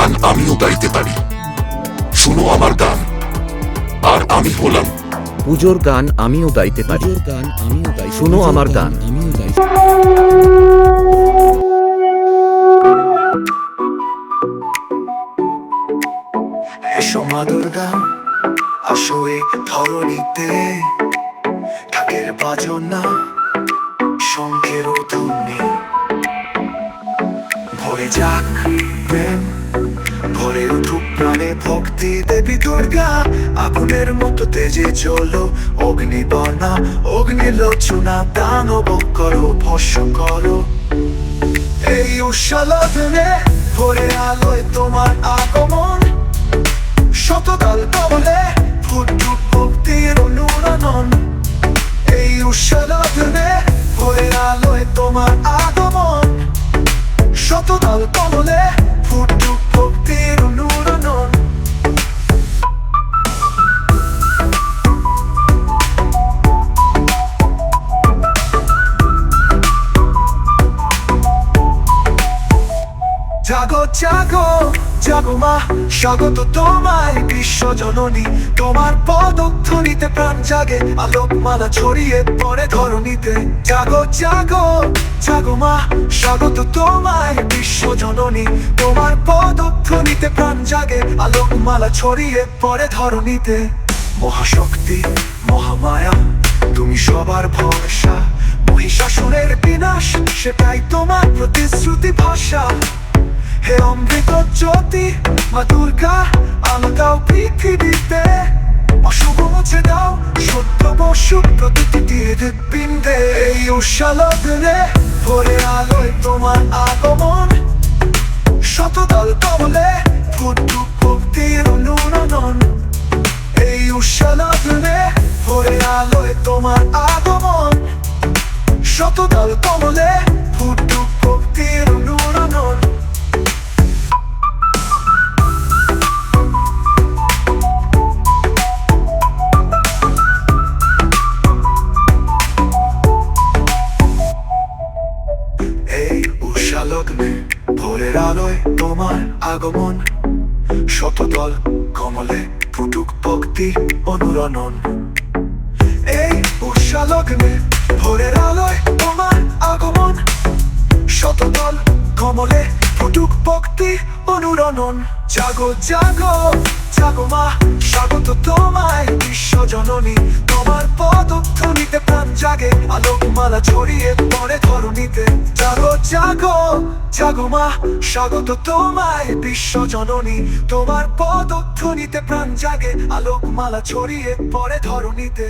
গান আমিও গাইতে পারি। শুনো আমার গান। আর আমি হলাম। পুজোর গান আমিও গাইতে পারি। গান আমিও গাই শোনো আমার গান। আমিও গাই এসো মা দুর্গা আসো এই ধরণীতে। ঢাকের বাজনা শঙ্খের ধ্বনি ভরে যাক ভক্তি দেবী দুর্গা, আগুনের মতো তেজে চলো, অগ্নি বর্ণা, অগ্নি লোচনা দানব করো ভস্য করো। এই উৎসালনে ভরে আলোয় তোমার আগমন শতকাল কবলে ফুটুক ভক্তির অনুরণন। এই উৎসালনে ভরে আলোয় তোমার আগমন শতকাল কবলে ফুটুক জাগো জাগো জাগো মা, স্বাগত তোমায় বিশ্ব জননী। তোমার পদধ্বনিতে প্রাণ জাগে আলোক মালা ছড়িয়ে পড়ে ধরণীতে। জাগো জাগো জাগো মা, স্বাগত তোমায় বিশ্ব জননী। তোমার পদধ্বনিতে প্রাণ জাগে আলোক মালা ছড়িয়ে পড়ে ধরণীতে। মহাশক্তি, মহামায়া, তুমি সবার ভরসা। মহিষাসুরের বিনাশ, সেটাই তোমার প্রতিশ্রুতি ভাষা। হে অমৃত জ্যোতি, মা দুর্গা, আলো দাও পৃথিবীতে। অশুভ মুছে দাও সত্য বসু প্রতিটি হৃদপিণ্ডে এই উৎসালগ্নে ভরে আলোয় তোমার আগমন। শতদল কবলে ফুটুক ভক্তির অনুরণন এই উৎসালগ্নে ভরে আলোয় তোমার আগমন। শতদল কমলে ফুটুক ভক্তির অনুরণন ভোরের আলোয় তোমার আগমন। শতদল কমলে ফুটুক ভক্তি অনুরণন। এই উষালগ্নে ভোরের আলোয় তোমার আগমন। শতদল কমলে ফুটুক ভক্তি অনুরণন। জাগো জাগো জাগো মা, স্বাগত তোমায় বিশ্ব জননী। তোমার পদধ্বনিতে প্রাণ জাগে আলোক মালা ছড়িয়ে পড়ে ধরণীতে। জাগো জাগো জাগো মা, স্বাগত তোমায় বিশ্ব জননী। তোমার পদধ্বনিতে প্রাণ জাগে আলোক মালা ছড়িয়ে পড়ে ধরণীতে।